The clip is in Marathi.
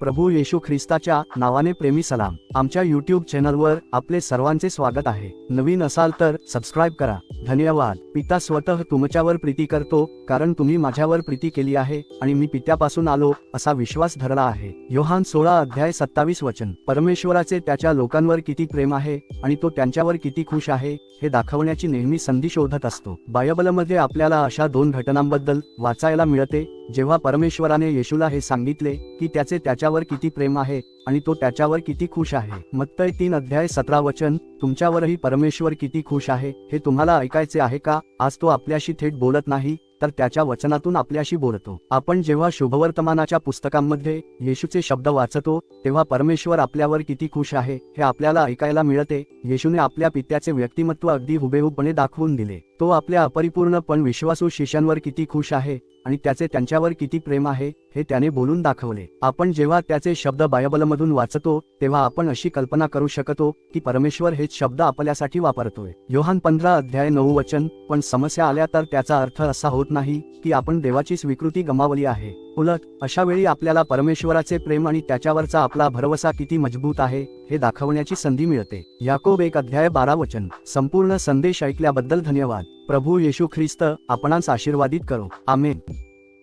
प्रभू येशू ख्रिस्ताच्या नावाने प्रेमी सलाम. आमच्या यूट्यूब चॅनलवर आपले सर्वांचे स्वागत आहे. नवीन असाल तर सबस्क्राईब करा. धन्यवाद. पिता स्वतः तुमच्यावर प्रीती करतो कारण तुम्ही माझ्यावर प्रीती केली आहे आणि मी पित्यापासून आलो असा विश्वास धरला आहे. योहान सोळा अध्याय सत्तावीस वचन. परमेश्वराचे त्याच्या लोकांवर किती प्रेम आहे आणि तो त्यांच्यावर किती खुश आहे हे दाखवण्याची नेहमी संधी शोधत असतो. बायबलमध्ये आपल्याला अशा दोन घटनांबद्दल वाचायला मिळते जेव्हा परमेश्वराने येशूला हे सांगितले की त्याचे त्याच्यावर किती प्रेम आहे आणि तो त्याच्यावर किती खुश आहे मत्तय तीन अध्याय सतरा वचन तुमच्यावरही परमेश्वर किती खुश आहे हे तुम्हाला ऐकायचे आहे का? आज तो आपल्याशी थेट बोलत नाही तर त्याच्या वचनातून आपल्याशी बोलतो. आपण जेव्हा शुभवर्तमानाच्या पुस्तकांमध्ये येशूचे शब्द वाचतो तेव्हा परमेश्वर आपल्यावर किती खुश आहे हे आपल्याला ऐकायला मिळते येशूने आपल्या पित्याचे व्यक्तिमत्व अगदी हुबेहूबपणे दाखवून दिले. तो आपल्या अपरिपूर्ण पण विश्वासू शिष्यांवर किती खुश आहे आणि त्याचे त्यांच्यावर किती प्रेम आहे हे त्याने बोलून दाखवले. आपण जेव्हा त्याचे शब्द बायबलमधून वाचतो तेव्हा आपण अशी कल्पना करू शकतो की परमेश्वर हेच शब्द आपल्यासाठी वापरतोय. योहान पंधरा अध्याय नऊ वचन पण समस्या आल्या तर त्याचा अर्थ असा होत नाही की आपण देवाची स्वीकृती गमावली आहे. उलट अशा वेळी आपल्याला परमेश्वराचे प्रेम आणि त्याच्यावरचा आपला भरवसा किती मजबूत आहे हे दाखवण्याची संधी मिळते. याकोब एक अध्याय बारा वचन संपूर्ण संदेश ऐकल्याबद्दल धन्यवाद. प्रभू येशू ख्रिस्त आपणास आशीर्वादित करो. आमेन.